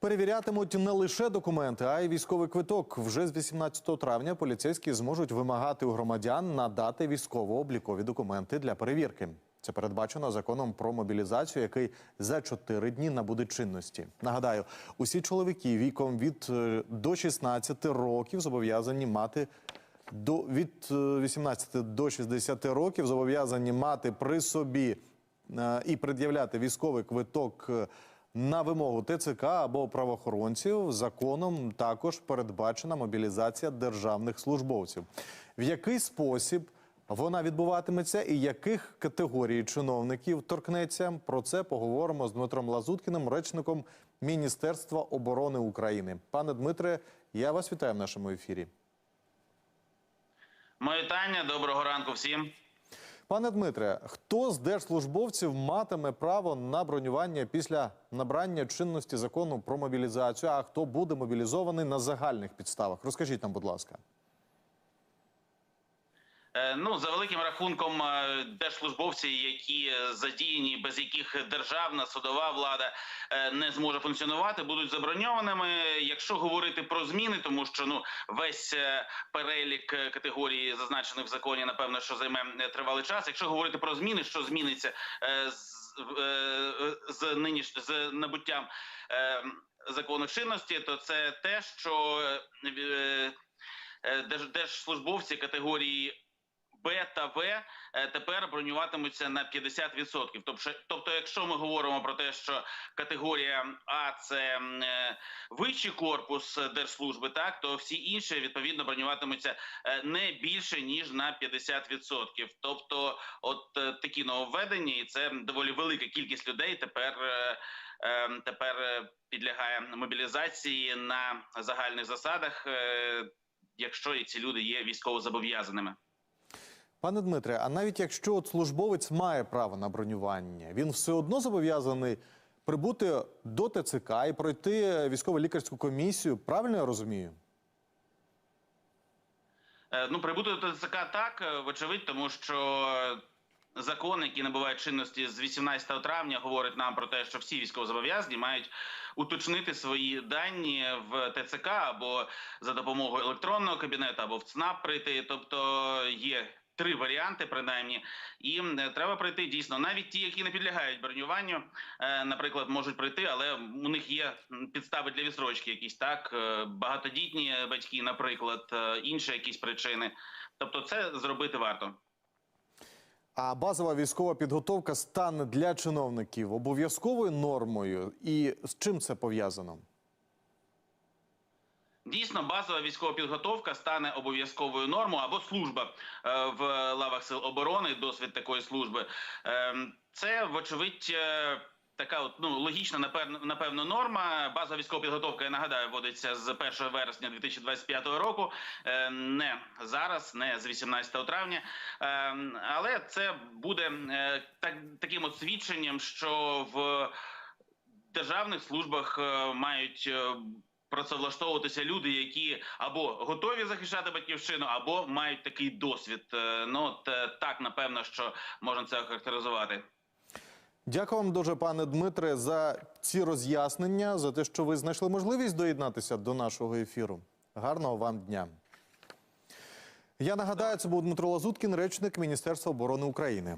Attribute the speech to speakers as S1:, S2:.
S1: Перевірятимуть не лише документи, а й військовий квиток. Вже з 18 травня поліцейські зможуть вимагати у громадян надати військово-облікові документи для перевірки. Це передбачено законом про мобілізацію, який за 4 дні набуде чинності. Нагадаю, усі чоловіки віком від е, до 16 років зобов'язані мати до від е, 18 до 60 років зобов'язані мати при собі е, і пред'являти військовий квиток е, на вимогу ТЦК або правоохоронців. Законом також передбачена мобілізація державних службовців. В який спосіб вона відбуватиметься і яких категорій чиновників торкнеться? Про це поговоримо з Дмитром Лазуткіним, речником Міністерства оборони України. Пане Дмитре, я вас вітаю в нашому ефірі.
S2: Моє вітання, доброго ранку всім.
S1: Пане Дмитре, хто з держслужбовців матиме право на бронювання після набрання чинності закону про мобілізацію? А хто буде мобілізований на загальних підставах? Розкажіть нам, будь ласка.
S2: Е, Ну, за великим рахунком, е, держслужбовці, які е, задіяні, без яких державна судова влада не зможе функціонувати, будуть заброньованими. Якщо говорити про зміни, тому що ну весь перелік категорій, зазначених в законі, напевно, що займе тривалий час. Якщо говорити про зміни, що зміниться з, з ниніш з набуттям закону чинності, то це те, що держслужбовці категорії. Б В е, тепер бронюватимуться на 50%. Тобто, тобто, якщо ми говоримо про те, що категорія А це е, вищий корпус держслужби, так то всі інші відповідно бронюватимуться е, не більше ніж на 50%. Тобто, от такі нововведення, і це доволі велика кількість людей тепер. Тепер підлягає мобілізації на загальних засадах, якщо ці люди є військово зобов'язаними.
S1: Пане Дмитре, а навіть якщо от службовець має право на бронювання, він все одно зобов'язаний прибути до ТЦК і пройти військово-лікарську комісію. Правильно я розумію?
S2: Е, Ну, прибути до ТЦК так, е, вочевидь, тому що е, закон, який набуває чинності з 18 травня, говорить нам про те, що всі військовозобов'язані мають уточнити свої дані в ТЦК або за допомогою електронного кабінету, або в ЦНАП прийти. Тобто є. Три варіанти, принаймні, і е, треба пройти дійсно. Навіть ті, які не підлягають бронюванню, е, наприклад, можуть пройти, але у них є підстави для відсрочки, якісь так, е, багатодітні батьки, наприклад, інші якісь причини. Тобто, це зробити варто.
S1: А базова військова підготовка стане для чиновників обов'язковою нормою. І з чим це пов'язано?
S2: Дійсно, базова військова підготовка стане обов'язковою нормою або служба е, в лавах сил оборони, досвід такої служби. Ем, Це, вочевидь, е, така от, ну, логічна, напевно, напевно, норма. Базова військова підготовка, я нагадаю, вводиться з 1 вересня 2025 року. Е, Не зараз, не з 18 травня. Але це буде е, так, таким от свідченням, що в державних службах е, мають е, працевлаштовуватися люди, які або готові захищати батьківщину, або мають такий досвід. Е, Ну е, так напевно, що можна це охарактеризувати.
S1: Дякую вам дуже, пане Дмитре, за ці роз'яснення, за те, що ви знайшли можливість доєднатися до нашого ефіру. Гарного вам дня. Я нагадаю, це був Дмитро Лазуткін, речник Міністерства оборони України.